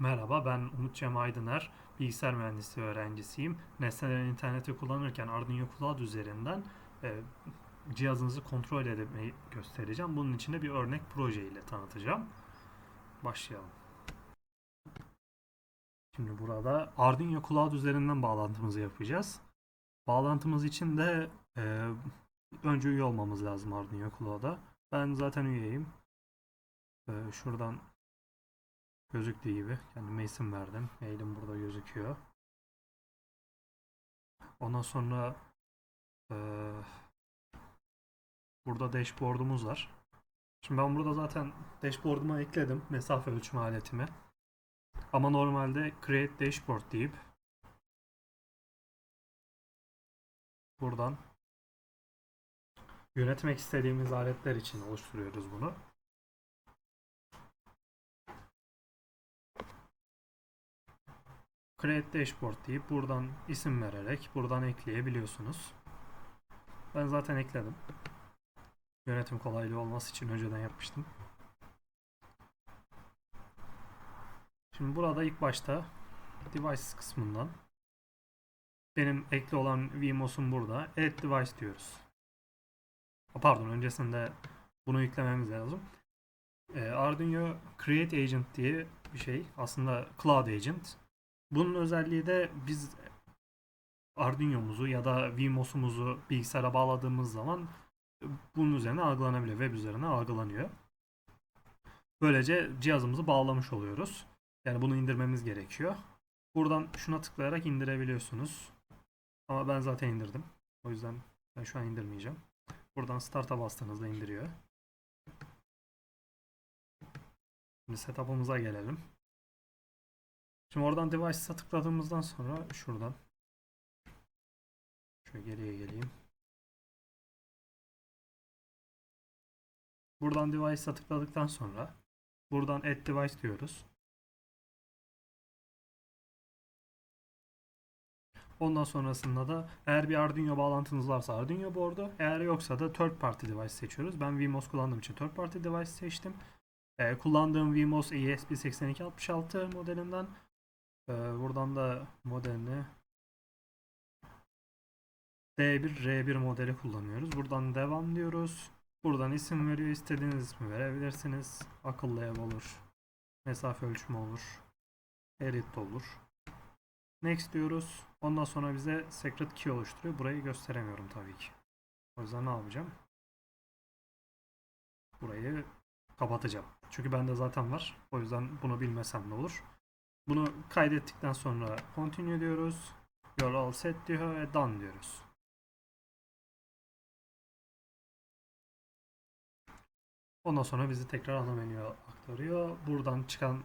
Merhaba, ben Umut Cem Aydıner. Bilgisayar mühendisliği öğrencisiyim. Nesnelerin interneti kullanırken Arduino Cloud üzerinden e, cihazınızı kontrol etmeyi göstereceğim. Bunun için de bir örnek proje ile tanıtacağım. Başlayalım. Şimdi burada Arduino Cloud üzerinden bağlantımızı yapacağız. Bağlantımız için de e, önce üye olmamız lazım Arduino Cloud'a. Ben zaten üyeyim. E, şuradan gözüktüğü gibi kendime isim verdim. Mailim burada gözüküyor. Ondan sonra eee, burada dashboard'umuz var. Şimdi ben burada zaten dashboard'uma ekledim mesafe ölçme aletimi. Ama normalde create dashboard deyip buradan yönetmek istediğimiz aletler için oluşturuyoruz bunu. Create Dashboard deyip buradan isim vererek buradan ekleyebiliyorsunuz. Ben zaten ekledim. Yönetim kolaylığı olması için önceden yapmıştım. Şimdi burada ilk başta Devices kısmından benim ekli olan VMOS'um burada. Add Device diyoruz. Pardon öncesinde bunu yüklememiz lazım. Ee, Arduino Create Agent diye bir şey. Aslında Cloud Agent. Bunun özelliği de biz Arduino'muzu ya da VMOS'umuzu bilgisayara bağladığımız zaman bunun üzerine algılanabiliyor. Web üzerine algılanıyor. Böylece cihazımızı bağlamış oluyoruz. Yani bunu indirmemiz gerekiyor. Buradan şuna tıklayarak indirebiliyorsunuz. Ama ben zaten indirdim. O yüzden ben şu an indirmeyeceğim. Buradan Start'a bastığınızda indiriyor. Şimdi setup'ımıza gelelim. Şimdi oradan device'a tıkladığımızdan sonra şuradan şöyle geriye geleyim. Buradan device'a tıkladıktan sonra buradan add device diyoruz. Ondan sonrasında da eğer bir Arduino bağlantınız varsa Arduino board'u, eğer yoksa da third party device seçiyoruz. Ben VMOS kullandığım için third party device seçtim. Ee, kullandığım VMOS ESP8266 modelinden ee, buradan da modelini D1 R1 modeli kullanıyoruz. Buradan devam diyoruz. Buradan isim veriyor. İstediğiniz ismi verebilirsiniz. Akıllı ev olur. Mesafe ölçümü olur. Edit olur. Next diyoruz. Ondan sonra bize secret key oluşturuyor. Burayı gösteremiyorum tabii ki. O yüzden ne yapacağım? Burayı kapatacağım. Çünkü bende zaten var. O yüzden bunu bilmesem de olur. Bunu kaydettikten sonra continue diyoruz. You're all set diyor ve done diyoruz. Ondan sonra bizi tekrar ana menüye aktarıyor. Buradan çıkan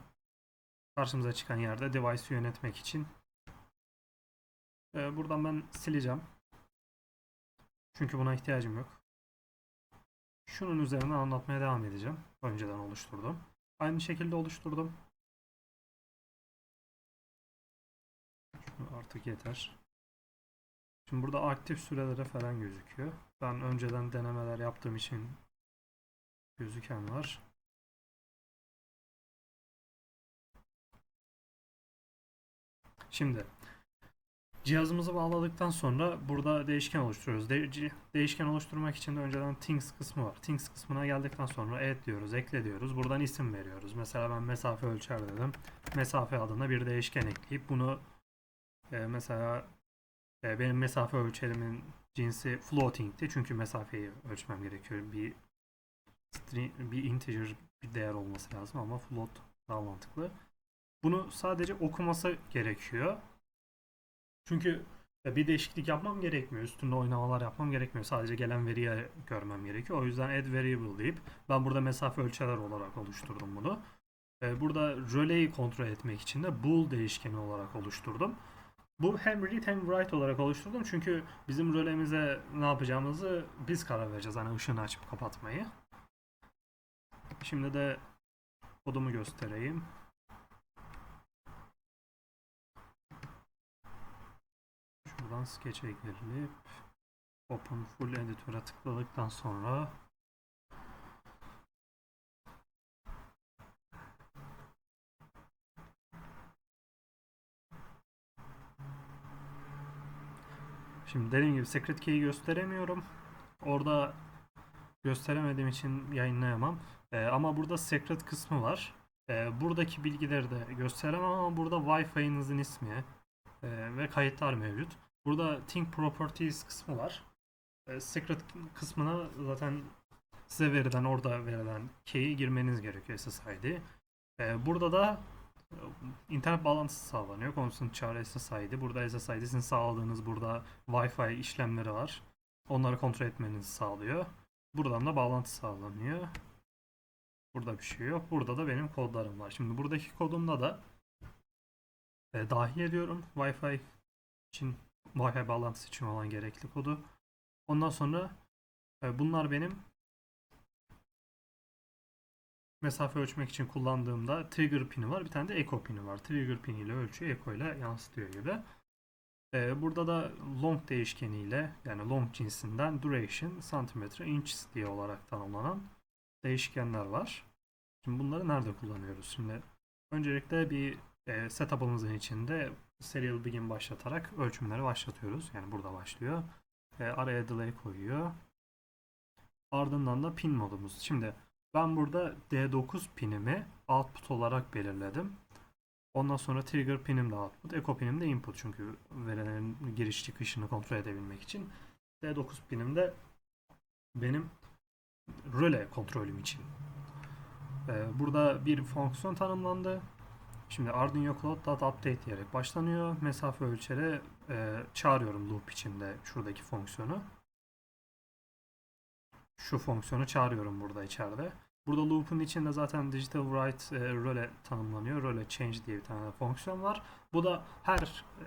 karşımıza çıkan yerde device'ı yönetmek için ee, buradan ben sileceğim. Çünkü buna ihtiyacım yok. Şunun üzerine anlatmaya devam edeceğim. Önceden oluşturdum. Aynı şekilde oluşturdum. Artık yeter. Şimdi burada aktif sürelere falan gözüküyor. Ben önceden denemeler yaptığım için gözüken var. Şimdi cihazımızı bağladıktan sonra burada değişken oluşturuyoruz. De değişken oluşturmak için de önceden things kısmı var. Things kısmına geldikten sonra add diyoruz, ekle diyoruz. Buradan isim veriyoruz. Mesela ben mesafe ölçer dedim. Mesafe adına bir değişken ekleyip bunu e, mesela e, benim mesafe ölçerimin cinsi floating'ti. Çünkü mesafeyi ölçmem gerekiyor. Bir string, bir integer bir değer olması lazım ama float daha mantıklı. Bunu sadece okuması gerekiyor. Çünkü bir değişiklik yapmam gerekmiyor. Üstünde oynamalar yapmam gerekmiyor. Sadece gelen veriye görmem gerekiyor. O yüzden add variable deyip ben burada mesafe ölçerler olarak oluşturdum bunu. E, burada röleyi kontrol etmek için de bool değişkeni olarak oluşturdum. Bu hem read hem write olarak oluşturdum çünkü bizim rölemize ne yapacağımızı biz karar vereceğiz. Hani ışığını açıp kapatmayı. Şimdi de kodumu göstereyim. Şuradan sketch'e girilip Open Full Editor'a tıkladıktan sonra Şimdi dediğim gibi secret key'i gösteremiyorum. Orada gösteremediğim için yayınlayamam. Ee, ama burada secret kısmı var. Ee, buradaki bilgileri de gösteremem ama burada Wi-Fi'nizin ismi e, ve kayıtlar mevcut. Burada Think Properties kısmı var. Ee, secret kısmına zaten size verilen orada verilen key'i girmeniz gerekiyor SSID. Ee, burada da e, internet bağlantısı sağlanıyor. Constant çağrı SSID. Burada SSID sizin sağladığınız burada Wi-Fi işlemleri var. Onları kontrol etmenizi sağlıyor. Buradan da bağlantı sağlanıyor. Burada bir şey yok. Burada da benim kodlarım var. Şimdi buradaki kodumda da e, dahil ediyorum. Wi-Fi için Wi-Fi bağlantısı için olan gerekli kodu. Ondan sonra e, bunlar benim mesafe ölçmek için kullandığımda trigger pini var. Bir tane de echo pini var. Trigger pini ile ölçüyor, echo ile yansıtıyor gibi. Ee, burada da long değişkeniyle yani long cinsinden duration, santimetre, inch diye olarak tanımlanan değişkenler var. Şimdi bunları nerede kullanıyoruz? Şimdi öncelikle bir e, setup'ımızın içinde serial begin başlatarak ölçümleri başlatıyoruz. Yani burada başlıyor. E, araya delay koyuyor. Ardından da pin modumuz. Şimdi ben burada D9 pinimi output olarak belirledim. Ondan sonra trigger pinim de output, echo pinim de input çünkü verilerin giriş çıkışını kontrol edebilmek için. D9 pinim de benim röle kontrolüm için. Ee, burada bir fonksiyon tanımlandı. Şimdi Arduino Cloud.update diyerek başlanıyor. Mesafe ölçeri e, çağırıyorum loop içinde şuradaki fonksiyonu. Şu fonksiyonu çağırıyorum burada içeride. Burada loop'un içinde zaten digital write e, röle tanımlanıyor. Röle change diye bir tane fonksiyon var. Bu da her e,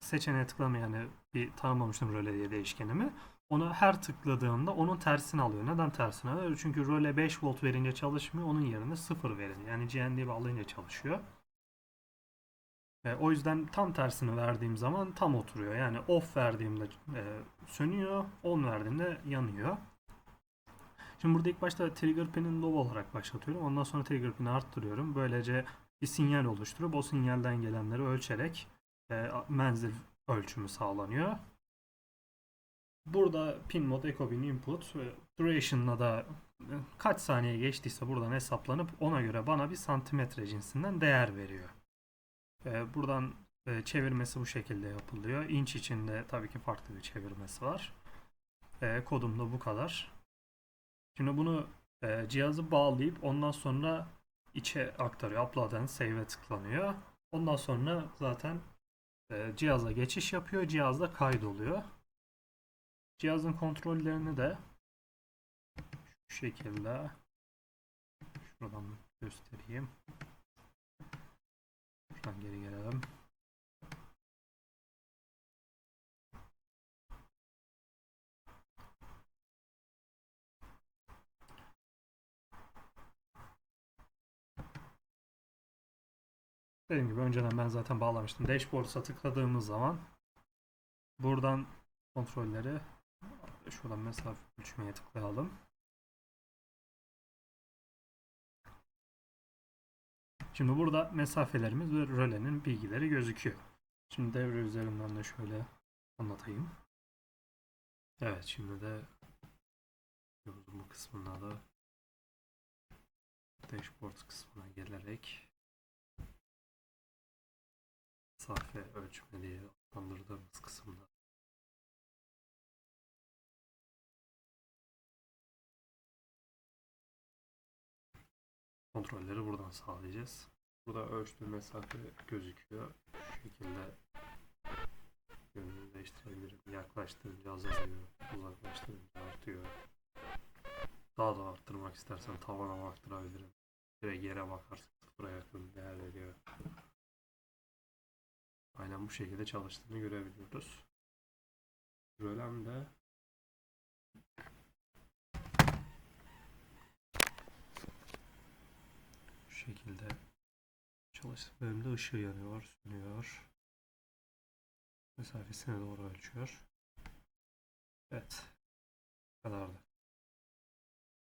seçeneğe tıklama yani bir tanımlamıştım röle diye değişkenimi. Ona her tıkladığımda onun tersini alıyor. Neden tersini alıyor? Çünkü röle 5 volt verince çalışmıyor. Onun yerine 0 verince yani GND bağlayınca çalışıyor. E, o yüzden tam tersini verdiğim zaman tam oturuyor. Yani off verdiğimde e, sönüyor, on verdiğimde yanıyor. Şimdi burada ilk başta trigger pin'in low olarak başlatıyorum. Ondan sonra trigger pin'i arttırıyorum. Böylece bir sinyal oluşturup o sinyalden gelenleri ölçerek e, menzil ölçümü sağlanıyor. Burada pin mod, echo pin input ve duration'la da e, kaç saniye geçtiyse buradan hesaplanıp ona göre bana bir santimetre cinsinden değer veriyor. E, buradan e, çevirmesi bu şekilde yapılıyor. Inch içinde tabii ki farklı bir çevirmesi var. E, kodum da bu kadar. Şimdi bunu e, cihazı bağlayıp ondan sonra içe aktarıyor. Upload and save'e tıklanıyor. Ondan sonra zaten e, cihaza geçiş yapıyor. Cihazda kaydoluyor. Cihazın kontrollerini de şu şekilde şuradan göstereyim. Şuradan geri gelelim. Dediğim gibi önceden ben zaten bağlamıştım. Dashboard'a tıkladığımız zaman buradan kontrolleri şuradan mesafe ölçmeye tıklayalım. Şimdi burada mesafelerimiz ve rölenin bilgileri gözüküyor. Şimdi devre üzerinden de şöyle anlatayım. Evet şimdi de bu kısmına da dashboard kısmına gelerek mesafe ölçme diye adlandırdığımız kısımda kontrolleri buradan sağlayacağız. Burada ölçtüğü mesafe gözüküyor. Şu şekilde yönünü değiştirebilirim. Yaklaştırınca azalıyor. Uzaklaştırınca artıyor. Daha da arttırmak istersen tavana arttırabilirim. Direkt yere bakarsın sıfıra yakın değer veriyor. Aynen bu şekilde çalıştığını görebiliyoruz. Rölem de şu şekilde çalıştığı bölümde ışığı yanıyor, sönüyor. Mesafesine doğru ölçüyor. Evet. Bu kadardı.